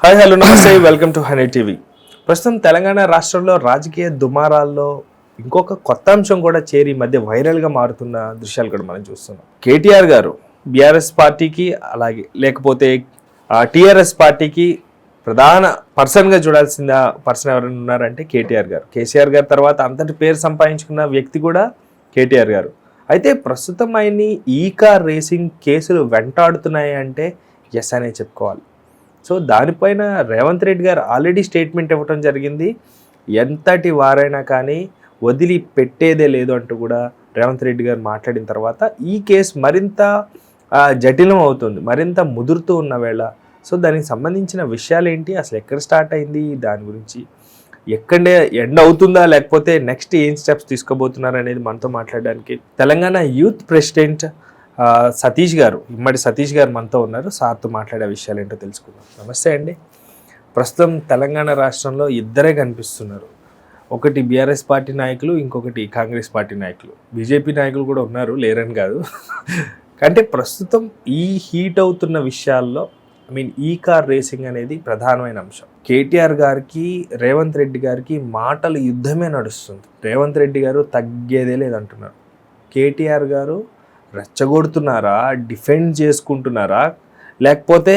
Hi hello నమస్తే welcome to honey TV. ప్రస్తుతం తెలంగాణ రాష్ట్రంలో రాజకీయ దుమారాల్లో ఇంకొక కొత్త అంశం కూడా చేరి మధ్య వైరల్గా మారుతున్న దృశ్యాలు కూడా మనం చూస్తున్నాం. కేటీఆర్ గారు బీఆర్ఎస్ పార్టీకి అలాగే లేకపోతే టీఆర్ఎస్ పార్టీకి ప్రధాన పర్సన్గా చూడాల్సిన పర్సన్ ఎవరైనా ఉన్నారంటే కేటీఆర్ గారు. కేసీఆర్ గారు తర్వాత అంతటి పేరు సంపాదించుకున్న వ్యక్తి కూడా కేటీఆర్ గారు. అయితే ప్రస్తుతం ఆయన్ని ఈ కార్ రేసింగ్ కేసులు వెంటాడుతున్నాయి అంటే ఎస్ అనే చెప్పుకోవాలి. సో దానిపైన రేవంత్ రెడ్డి గారు ఆల్రెడీ స్టేట్మెంట్ ఇవ్వటం జరిగింది. ఎంతటి వారైనా కానీ వదిలి పెట్టేదే లేదు అంటూ కూడా రేవంత్ రెడ్డి గారు మాట్లాడిన తర్వాత ఈ కేసు మరింత జటిలం అవుతుంది మరింత ముదురుతూ ఉన్న వేళ. సో దానికి సంబంధించిన విషయాలు ఏంటి? అసలు ఎక్కడ స్టార్ట్ అయింది? దాని గురించి ఎక్కడే ఎండ్ అవుతుందా? లేకపోతే నెక్స్ట్ ఏం స్టెప్స్ తీసుకోబోతున్నారు అనేది మనతో మాట్లాడడానికి తెలంగాణ యూత్ ప్రెసిడెంట్ సతీష్ గారు ఇమ్మడి సతీష్ గారు మనతో ఉన్నారు. సార్తో మాట్లాడే విషయాలు ఏంటో తెలుసుకుందాం. నమస్తే అండి. ప్రస్తుతం తెలంగాణ రాష్ట్రంలో ఇద్దరే కనిపిస్తున్నారు. ఒకటి బీఆర్ఎస్ పార్టీ నాయకులు ఇంకొకటి కాంగ్రెస్ పార్టీ నాయకులు. బీజేపీ నాయకులు కూడా ఉన్నారు లేరని కాదు. అంటే ప్రస్తుతం ఈ హీట్ అవుతున్న విషయాల్లో ఐ మీన్ ఈ కార్ రేసింగ్ అనేది ప్రధానమైన అంశం. కేటీఆర్ గారికి రేవంత్ రెడ్డి గారికి మాటల యుద్ధమే నడుస్తుంది. రేవంత్ రెడ్డి గారు తగ్గేదే లేదంటున్నారు. కేటీఆర్ గారు రెచ్చగొడుతున్నారా? డిఫెండ్ చేసుకుంటున్నారా? లేకపోతే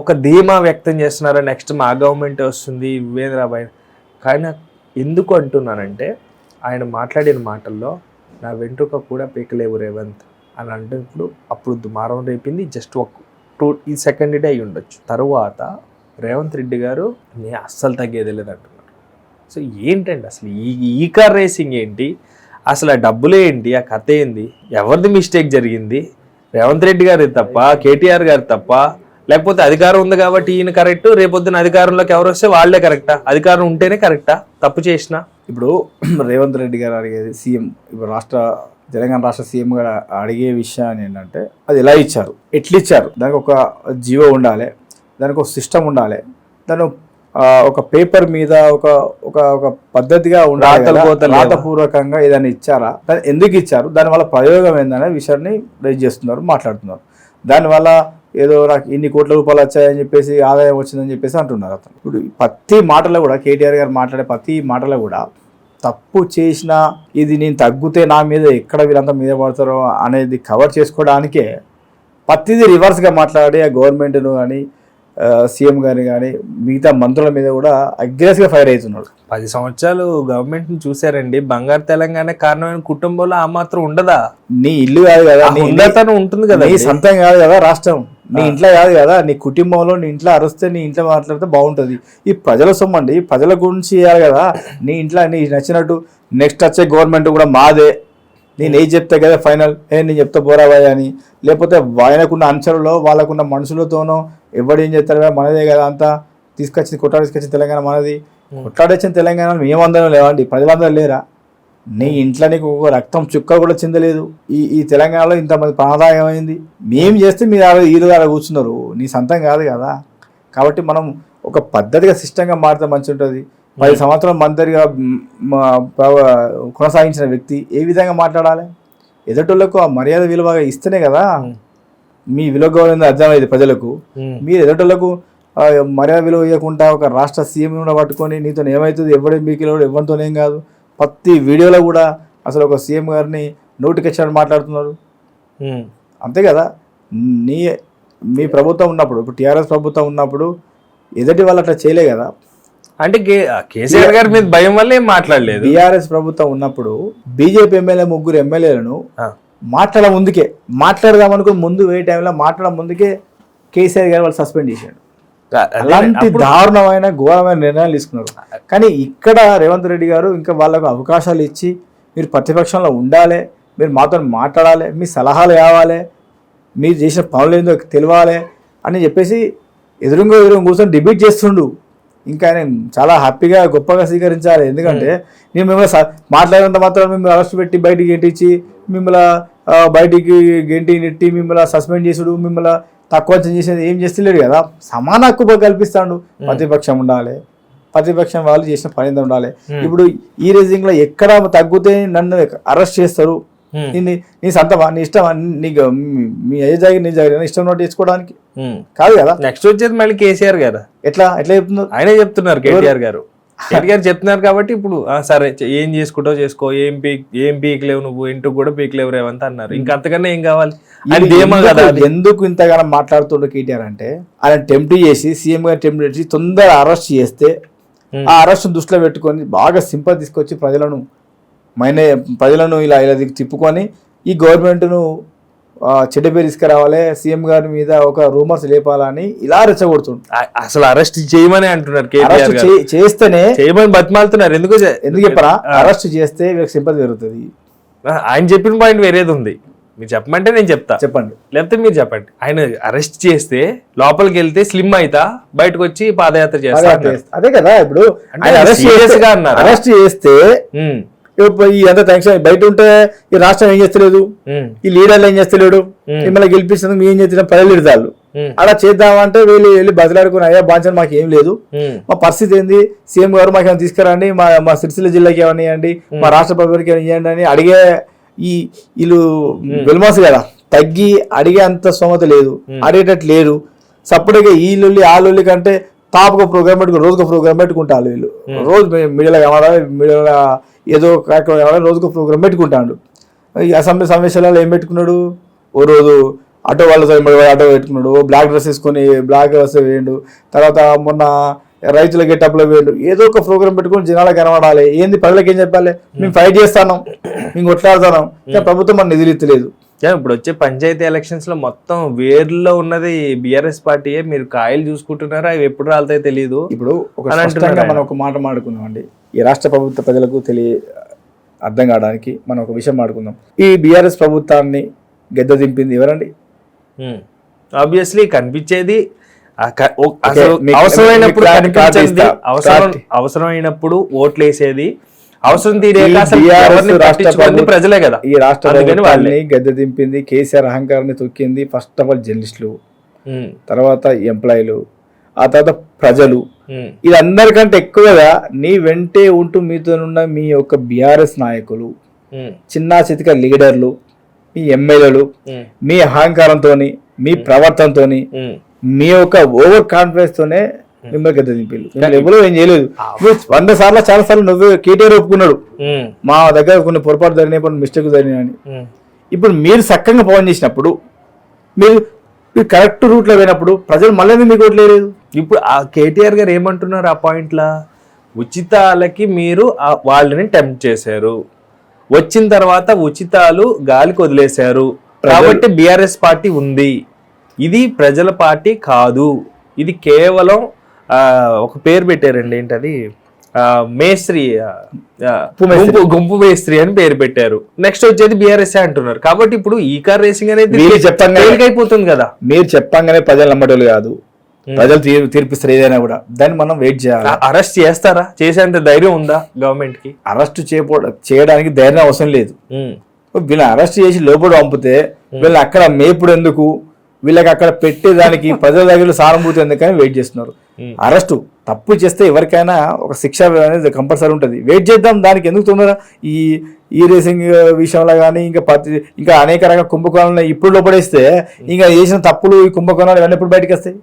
ఒక ధీమా వ్యక్తం చేస్తున్నారా? నెక్స్ట్ మా గవర్నమెంట్ వస్తుంది వివేంద్రాబాయ్ కానీ ఎందుకు అంటున్నానంటే ఆయన మాట్లాడిన మాటల్లో నా వెంట్రుక కూడా పీకలేవు రేవంత్ అని అంటున్నప్పుడు అప్పుడు దుమారం రేపింది. జస్ట్ ఒక టూ ఈ సెకండ్ డే అయి ఉండొచ్చు. తరువాత రేవంత్ రెడ్డి గారు నేను అస్సలు తగ్గేది లేదు సో ఏంటండి అసలు ఈ ఈ కార్ రేసింగ్ ఏంటి? అసలు ఆ డబ్బులు ఏంటి? ఆ కథ ఏంది? ఎవరిది మిస్టేక్ జరిగింది? రేవంత్ రెడ్డి గారి తప్ప కేటీఆర్ గారి తప్ప లేకపోతే అధికారం ఉంది కాబట్టి ఈయన కరెక్ట్ రేపొద్దున అధికారంలోకి ఎవరు వస్తే వాళ్ళే కరెక్టా అధికారం ఉంటేనే కరెక్టా తప్పు చేసిన? ఇప్పుడు రేవంత్ రెడ్డి గారు అడిగేది సీఎం ఇప్పుడు రాష్ట్ర తెలంగాణ రాష్ట్ర సీఎం గారు అడిగే విషయాన్ని ఏంటంటే అది ఎలా ఇచ్చారు? ఎట్లా ఇచ్చారు దానికి ఒక జీవో ఉండాలి దానికి ఒక సిస్టమ్ ఉండాలి దాని ఒక పేపర్ మీద ఒక ఒక ఒక పద్ధతిగా ఉండాలి రాతలు కదా. కోతలు లేవా? రాతపూర్వకంగా ఏదైనా ఇచ్చారా దాన్ని ఎందుకు ఇచ్చారు దానివల్ల ప్రయోగం ఏందనే విషయాన్ని రైజ్ చేస్తున్నారు మాట్లాడుతున్నారు దానివల్ల ఏదో నాకు ఇన్ని కోట్ల రూపాయలు వచ్చాయని చెప్పేసి ఆదాయం వచ్చిందని చెప్పేసి అంటున్నారు అతను ఇప్పుడు ప్రతి మాటలో కూడా కేటీఆర్ గారు మాట్లాడే ప్రతి మాటలో కూడా తప్పు చేసినా ఇది నేను తగ్గితే నా మీద ఎక్కడ వీళ్ళంతా మీద పడతారో అనేది కవర్ చేసుకోవడానికే ప్రతిదీ రివర్స్గా మాట్లాడి ఆ గవర్నమెంట్ను కానీ సీఎం గారిని కానీ మిగతా మంత్రుల మీద కూడా అగ్రెసివ్గా ఫైర్ అవుతున్నాడు పది సంవత్సరాలు గవర్నమెంట్ని చూసారండి బంగారు తెలంగాణ కారణమైన కుటుంబంలో ఆ మాత్రం ఉండదా? నీ ఇల్లు కాదు కదా నీ హుందాతనం ఉంటుంది కదా నీ సొంతం కాదు కదా రాష్ట్రం. నీ ఇంట్లో కాదు కదా నీ కుటుంబంలో నీ ఇంట్లో అరిస్తే నీ ఇంట్లో మాట్లాడితే బాగుంటుంది. ఈ ప్రజల సొమ్మండి ప్రజల గురించి చేయాలి కదా నీ ఇంట్లో నీ నచ్చినట్టు నెక్స్ట్ వచ్చే గవర్నమెంట్ కూడా మాదే. నేను ఏం చెప్తా కదా ఫైనల్ ఏ నేను చెప్తా బోరాబాయ్ అని. లేకపోతే ఆయనకున్న అంచనలో వాళ్ళకున్న మనుషులతోనో ఎవడేం చేస్తారో మనదే కదా అంతా. తీసుకొచ్చింది కొట్టాడు తీసుకొచ్చిన తెలంగాణ మనది. కొట్లాడొచ్చిన తెలంగాణ మేమందరం లేవండి. ప్రజలందరూ లేరా? నీ ఇంట్లో నీకు ఒక రక్తం చుక్క కూడా చెందలేదు. ఈ ఈ తెలంగాణలో ఇంతమంది ప్రాణదాయం అయింది మేము చేస్తే మీరు ఈరు ఆడ కూర్చున్నారు. నీ సొంతం కాదు కదా. కాబట్టి మనం ఒక పద్ధతిగా సిస్టంగా మారితే మంచి ఉంటుంది పది సంవత్సరాలు మంత్రిగా కొనసాగించిన వ్యక్తి ఏ విధంగా మాట్లాడాలి? ఎదుటోళ్ళకు ఆ మర్యాద విలువగా ఇస్తేనే కదా మీ విలువ గౌరవం అర్థమైంది ప్రజలకు. ఉమ్. మీరు ఎదుటోళ్ళకు ఆ, మర్యాద విలువ ఇవ్వకుండా ఒక రాష్ట్ర సీఎం కూడా పట్టుకొని నీతో ఏమవుతుంది ఎవడే మీకు ఎవరితో ఏం కాదు. ప్రతి వీడియోలో కూడా అసలు ఒక సీఎం గారిని నోటికి వచ్చినట్టు మాట్లాడుతున్నారు. అంతే కదా? నీ మీ ప్రభుత్వం ఉన్నప్పుడు ఇప్పుడు టీఆర్ఎస్ ప్రభుత్వం ఉన్నప్పుడు ఎదుటి వాళ్ళు అట్లా చేయలే కదా? అంటే కేసీఆర్ గారి మీద భయం వల్ల ఏం మాట్లాడలేదు. బీఆర్ఎస్ ప్రభుత్వం ఉన్నప్పుడు బీజేపీ ఎమ్మెల్యే ముగ్గురు ఎమ్మెల్యేలను. మాట్లాడ ముందుకే మాట్లాడదాం అనుకుని ముందు ఏ టైంలో మాట్లాడ ముందుకే కేసీఆర్ గారు వాళ్ళు సస్పెండ్ చేశాడు అలాంటి దారుణమైన ఘోరమైన నిర్ణయాలు తీసుకున్నారు. కానీ ఇక్కడ రేవంత్ రెడ్డి గారు ఇంకా వాళ్ళకు అవకాశాలు ఇచ్చి మీరు ప్రతిపక్షంలో ఉండాలి మీరు మాతో మాట్లాడాలి మీ సలహాలు కావాలి మీరు చేసిన పనులు ఏందో తెలియాలి అని చెప్పేసి ఎదురుగా ఎదురుగా కూర్చొని డిబేట్ చేస్తుండు. ఇంకా ఆయన చాలా హ్యాపీగా గొప్పగా స్వీకరించాలి. ఎందుకంటే నేను మిమ్మల్ని మాట్లాడినంత మాత్రం మిమ్మల్ని అరెస్ట్ పెట్టి బయటికి గెంటించి మిమ్మల్ని బయటికి గెంటి నెట్టి మిమ్మల్ని సస్పెండ్ చేసుడు మిమ్మల్ని తక్కువ చేసేది ఏం చేస్తలేడు కదా. సమాన హక్కు కల్పిస్తాడు. ప్రతిపక్షం ఉండాలి. ప్రతిపక్షం వాళ్ళు చేసిన పని ఉండాలి. ఇప్పుడు ఈ రేజింగ్లో ఎక్కడ తగ్గితే నన్ను అరెస్ట్ చేస్తారు. నీ నీ సొంతమా నీ ఇష్టమా? నీకు మీ- అయ్యే జాగి నీ జాగి ఇష్టం నోట్ చేసుకోవడానికి? ఉమ్. కాదు కదా? నెక్స్ట్ వచ్చేది మళ్ళీ కేసీఆర్ గారు. ఎట్లా ఎట్లా చెప్తున్నారు? ఆయనే చెప్తున్నారు కేటీఆర్ గారు. కేటీఆర్ చెప్తున్నారు కాబట్టి ఇప్పుడు సరే ఏం చేసుకుంటావు చేసుకో ఏం పీక్ ఏం పీక్లేవు నువ్వు ఇంటికి కూడా పీక్లేవు రేవంత అన్నారు. ఇంకా అంతకన్నా ఏం కావాలి? అది. ఎందుకు ఇంతగానో మాట్లాడుతుండో కేటీఆర్ అంటే ఆయన టెంప్ట్ చేసి సీఎం గారు టెంప్ట్ చేసి తొందరగా అరెస్ట్ చేస్తే Hmm. ఆ అరెస్ట్ దృష్టిలో పెట్టుకొని బాగా సింపతి తీసుకొచ్చి ప్రజలను మైనే ప్రజలను ఇలా ఇలా తిప్పుకొని ఈ గవర్నమెంట్ను చెడ్డ పేరు తీసుకురావాలి సీఎం గారి మీద ఒక రూమర్స్ లేపాలని ఇలా రెచ్చగొడుతుండు. ఆ- అసలు అరెస్ట్ చేయమని అంటున్నారు చేస్తేనే చేయమని బతిమాలుతున్నారు. ఎందుకు ఎందుకు చెప్పరా? అరెస్ట్ చేస్తే వీళ్ళకి సింపతి పెరుగుతుంది. ఆయన చెప్పిన పాయింట్ వేరేది ఉంది. మీరు చెప్పమంటే నేను చెప్తా. చెప్పండి. లేకపోతే మీరు చెప్పండి. ఆయన అరెస్ట్ చేస్తే లోపలికి వెళ్తే స్లిమ్ అయితా బయటకు వచ్చి పాదయాత్ర చేస్తా. అదే. కదా ఇప్పుడు. అరెస్ట్ చేస్తే- ఈ అంత టెన్షన్ బయట ఉంటే ఈ రాష్ట్రం ఏం చేస్తలేదు? ఈ లీడర్లు ఏం చేస్తలేడు. మిమ్మల్ని గెలిపించినందుకు మేము ఏం చేస్తున్నాం ప్రజలు ఇడతాళ్ళు ఉమ్, అలా చేద్దామంటే వీళ్ళు వెళ్ళి బదిలాడుకుని అయ్యా బాంచన్ మాకు ఏం లేదు. మా పరిస్థితి ఏంది? సీఎం గారు మాకు ఏమైనా తీసుకురండి. మా మా సిరిసిల్ల జిల్లాకి ఏమైనా ఇవ్వండి మా రాష్ట్ర ప్రభుత్వానికి ఏమైనా ఇవ్వండి అని అడిగే ఈ వీళ్ళు వెల్మాస్ కదా. తగ్గి అడిగే అంత స్తోమత లేదు. అడిగేటట్టు లేరు సపరేట్గా ఈ లొల్లి ఆ లొల్లి కంటే తాపక ప్రోగ్రామ్ పెట్టుకుని రోజుకు ప్రోగ్రామ్ పెట్టుకుంటారు వీళ్ళు. రోజు మీడియాలో కావాలా మీడియాలో ఏదో ఒక కార్యక్రమం కావాలా రోజుకు ప్రోగ్రామ్ పెట్టుకుంటాడు. ఈ అసెంబ్లీ సమావేశాలలో ఏం పెట్టుకున్నాడు? ఓ రోజు ఆటో వాళ్ళతో ఆటో పెట్టుకున్నాడు బ్లాక్ డ్రెస్ వేసుకొని బ్లాక్ డ్రెస్ వేయండు తర్వాత మొన్న రైతుల గెటప్లో వేయండు. ఏదో ఒక ప్రోగ్రామ్ పెట్టుకొని జనాలకు కనబడాలి. ఏంది ప్రజలకు ఏం చెప్పాలి? మేము ఫైట్ చేస్తాను మేము కొట్లాడుతున్నాం. కానీ ప్రభుత్వం మన నిధులు ఇత్తలేదు యా, ఇప్పుడు వచ్చే పంచాయతీ ఎలక్షన్స్లో మొత్తం వేర్లో ఉన్నది బిఆర్ఎస్ పార్టీయే. మీరు కాయలు చూసుకుంటున్నారా? అవి ఎప్పుడు రాలుతాయో తెలియదు ఇప్పుడు ఒక. మనం ఒక మాట మాడుకుందామండి. ఈ రాష్ట్ర ప్రభుత్వ ప్రజలకు తెలియ అర్థం కావడానికి మనం ఒక విషయం మాడుకుందాం ఈ బీఆర్ఎస్ ప్రభుత్వాన్ని గెద్ద దింపింది ఎవరండి ఆబ్వియస్లీ కనిపించేది అవసరమైనప్పుడు కనిపించింది. అవసరం. అవసరమైనప్పుడు ఓట్లు వేసేది అవసరం తీరేక ప్రజలే కదా. ఈ రాష్ట్ర అందుకని వాళ్ళే ప్రభుత్వాన్ని గద్దె దింపింది కేసీఆర్ అహంకారాన్ని తొక్కింది ఫస్ట్ ఆఫ్ ఆల్ జర్నలిస్టులు తర్వాత ఎంప్లాయీలు ఆ తర్వాత ప్రజలు. ఉమ్, వీళ్ళందరికంటే ఎక్కువగా నీ వెంటే ఉంటూ మీతోనున్న మీ యొక్క బీఆర్ఎస్ నాయకులు ఉమ్, చిన్న చితిక లీడర్లు మీ ఎమ్మెల్యేలు ఉమ్, మీ అహంకారంతో మీ ప్రవర్తనతోని ఉమ్. మీ యొక్క ఓవర్ కాన్ఫిడెన్స్ తోనే మిమ్మల్ని గద్దె దింపిల్లు. ఎవరో ఏం చేయలేదు. నువ్వు వంద సార్లు చాలా సార్లు నువ్వు కేటీఆర్ ఒప్పుకున్నాడు. మా దగ్గర కొన్ని పొరపాటు జరిగినాయి కొన్ని మిస్టేక్ జరిగినాయని. ఇప్పుడు మీరు సక్కంగా పవన్ చేసినప్పుడు మీరు కరెక్ట్ రూట్లో పోయినప్పుడు ప్రజలు మళ్ళీ మీకు ఓట్లేదు ఇప్పుడు ఆ కేటీఆర్ గారు ఏమంటున్నారు ఆ పాయింట్లా? ఉచితాలకి మీరు వాళ్ళని టెంప్ట్ చేశారు. వచ్చిన తర్వాత ఉచితాలు గాలికి వదిలేశారు. కాబట్టి బీఆర్ఎస్ పార్టీ ఉంది. ఇది ప్రజల పార్టీ కాదు. ఇది కేవలం ఆ, ఒక పేరు పెట్టారండి ఏంటది? ఆ, మేస్త్రి గుంపు గుంపు మేస్త్రి అని పేరు పెట్టారు. నెక్స్ట్ వచ్చేది బీఆర్ఎస్ అంటున్నారు. కాబట్టి ఇప్పుడు ఈ కార్ రేసింగ్ అనేది మీరు చెప్పంగానే- తేలికైపోతుంది కదా. మీరు చెప్పంగానే ప్రజలు నమ్మటోళ్ళు కాదు. ప్రజలు తీర్ తీర్పిస్తారు ఏదైనా కూడా. దాన్ని మనం వెయిట్ చేయాలి. అరెస్ట్ చేస్తారా? చేసేంత ధైర్యం ఉందా గవర్నమెంట్కి అరెస్ట్ చేయపో చేయడానికి ధైర్యం అవసరం లేదు. వీళ్ళని అరెస్ట్ చేసి లోపల పంపితే వీళ్ళని అక్కడ మేపుడు ఎందుకు? వీళ్ళకి అక్కడ పెట్టేదానికి ప్రజల దగ్గర సానుభూతి ఎందుకని వెయిట్ చేస్తున్నారు. అరెస్టు తప్పు చేస్తే ఎవరికైనా ఒక శిక్ష అనేది కంపల్సరీ ఉంటుంది. వెయిట్ చేద్దాం దానికి ఎందుకు తొందర? ఈ ఈ రేసింగ్ విషయంలో కానీ ఇంకా ప్రతి ఇంకా అనేక రకాల కుంభకోణాలు ఇప్పుడు లోపడేస్తే ఇంకా చేసిన తప్పులు ఈ కుంభకోణాలు ఇవన్నీ ఎప్పుడు బయటకు వస్తాయి?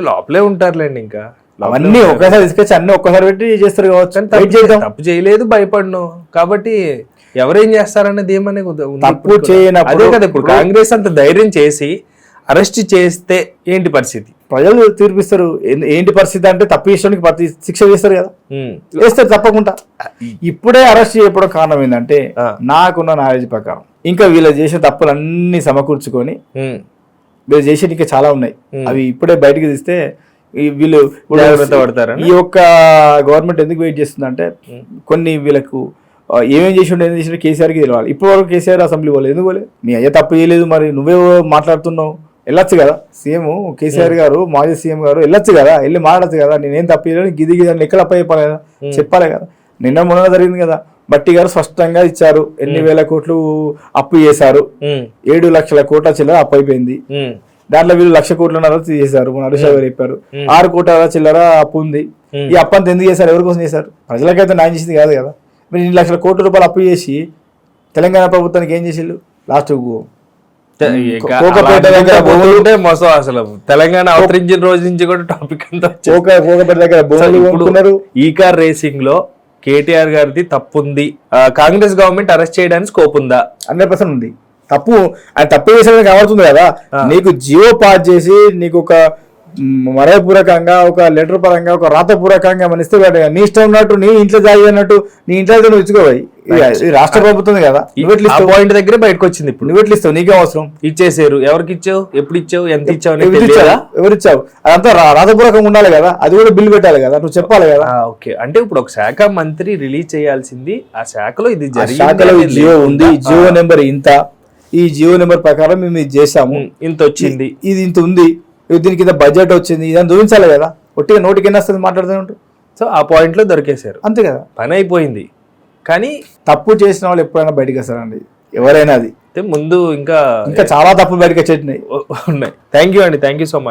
లోపలే ఉంటారులేండి ఇంకా. అవన్నీ ఒక్కసారి తీసుకొచ్చి అన్ని ఒక్కసారి పెట్టి చేస్తారు కావచ్చు. తప్పు చేయలేదు భయపడను. కాబట్టి ఎవరేం చేస్తారనేది ఏమనే తప్పు. చేయనప్పుడు- అదే కదా ఇప్పుడు కాంగ్రెస్ అంత ధైర్యం చేసి అరెస్ట్ చేస్తే ఏంటి పరిస్థితి? ప్రజలు తీర్పిస్తారు. ఏంటి పరిస్థితి అంటే తప్పు చేసడానికి ప్రతి శిక్ష చేస్తారు కదా. వేస్తారు తప్పకుండా. ఇప్పుడే అరెస్ట్ చేయడం కారణం ఏంటంటే. నాకున్న నాలెడ్జ్ ప్రకారం. ఇంకా వీళ్ళు చేసిన తప్పులన్నీ సమకూర్చుకొని చేసేది ఇంకా చాలా ఉన్నాయి. అవి ఇప్పుడే బయటికి తీస్తే వీళ్ళు పడతారని? ఈ యొక్క గవర్నమెంట్ ఎందుకు వెయిట్ చేస్తుందంటే కొన్ని వీళ్ళకు ఏమేం చేసి ఉండే ఏం చేసి కేసీఆర్కి తెలియాలి. ఇప్పుడు వరకు కేసీఆర్ అసెంబ్లీ పోలేదు. ఎందుకు పోలేదు? మీ అయ్య తప్పు చేయలేదు మరి. నువ్వే మాట్లాడుతున్నావు. వెళ్ళొచ్చు కదా. సీఎం కేసీఆర్ గారు మాజీ సీఎం గారు వెళ్ళొచ్చు కదా. వెళ్ళి మాట్లాడచ్చు కదా. నేనేం తప్పు చేయలేదు. గిది గిది అని ఎక్కడ కదా. చెప్పాలి కదా. నిన్న మొన్న జరిగింది కదా. బట్టి గారు స్పష్టంగా ఇచ్చారు. ఎన్ని వేల కోట్లు అప్పు చేశారు. ఏడు లక్షల కోట్ల చిల్లర అప్పు అయిపోయింది. దాంట్లో వీళ్ళు లక్ష కోట్లన్నర చేశారు మన హరీష్ గారు చెప్పారు. ఆరు కోట్ల చిల్లర అప్పు ఉంది. ఈ అప్పు అంతా ఎందుకు చేశారు? ఎవరి కోసం చేశారు? ప్రజలకైతే న్యాయం చేసింది కాదు కదా. మీరు ఇన్ని లక్షల కోట్ల రూపాయలు అప్పు చేసి తెలంగాణ ప్రభుత్వానికి ఏం చేసిళ్ళు లాస్ట్ కోకపేట దగ్గర మోసం అసలు. తెలంగాణ అవతరించిన రోజు నుంచి కూడా టాపిక్ అంతా కోకపేట దగ్గర భూములు ఈ కార్ రేసింగ్లో కేటీఆర్ గారిది తప్పు ఉంది కాంగ్రెస్ గవర్నమెంట్ అరెస్ట్ చేయడానికి స్కోప్ ఉందా? హండ్రెడ్ పర్సెంట్ ఉంది. తప్పు ఆయన తప్పు చేసిన కనబడుతుంది కదా. నీకు జియో పాస్ చేసి నీకు ఒక మరయపూర్వకంగా ఒక లెటర్ పరంగా ఒక రాతపూర్వకంగా మన ఇస్తే నీ ఇష్టం ఉన్నట్టు నీ ఇంట్లో జాయి అన్నట్టు నీ ఇంట్లో అయితే నువ్వు ఇచ్చుకోవాలి రాష్ట్ర ప్రభుత్వం కదా. నువ్వు పాయింట్ దగ్గరే బయటకు వచ్చింది ఇప్పుడు. నువ్వు ఎట్లా ఇస్తావు? నీకే అవసరం. ఇచ్చేసారు. ఎవరికి ఇచ్చావు? ఎప్పుడు ఇచ్చావు? ఎంత ఇచ్చావు ఎవరు? ఇచ్చావు? అదంతా రాతపూర్వకంగా ఉండాలి కదా. అది కూడా బిల్ పెట్టాలి కదా. నువ్వు చెప్పాలి కదా. ఓకే. అంటే ఇప్పుడు ఒక శాఖ మంత్రి రిలీజ్ చేయాల్సింది ఆ శాఖలో ఇది శాఖలో జియో ఉంది. జియో నెంబర్ ఇంత. ఈ జియో నెంబర్ ప్రకారం మేము ఇది చేసాము ఇంత వచ్చింది. ఇది ఇంత ఉంది. దీనికి ఇంత బడ్జెట్ వచ్చింది ఇదని చూపించాలి కదా. ఒట్టిగా నోటికి ఎన్ని వస్తుంది మాట్లాడుతూ ఉంటారు సో ఆ పాయింట్లో దొరికేశారు. అంతే కదా. పని అయిపోయింది. కానీ తప్పు చేసిన వాళ్ళు ఎప్పుడైనా బయటకు వస్తారండి. ఎవరైనా అది. ముందు ఇంకా ఇంకా చాలా తప్పులు బయటకు వచ్చేటినాయి ఉన్నాయి. థ్యాంక్ యూ అండి. Thank you so much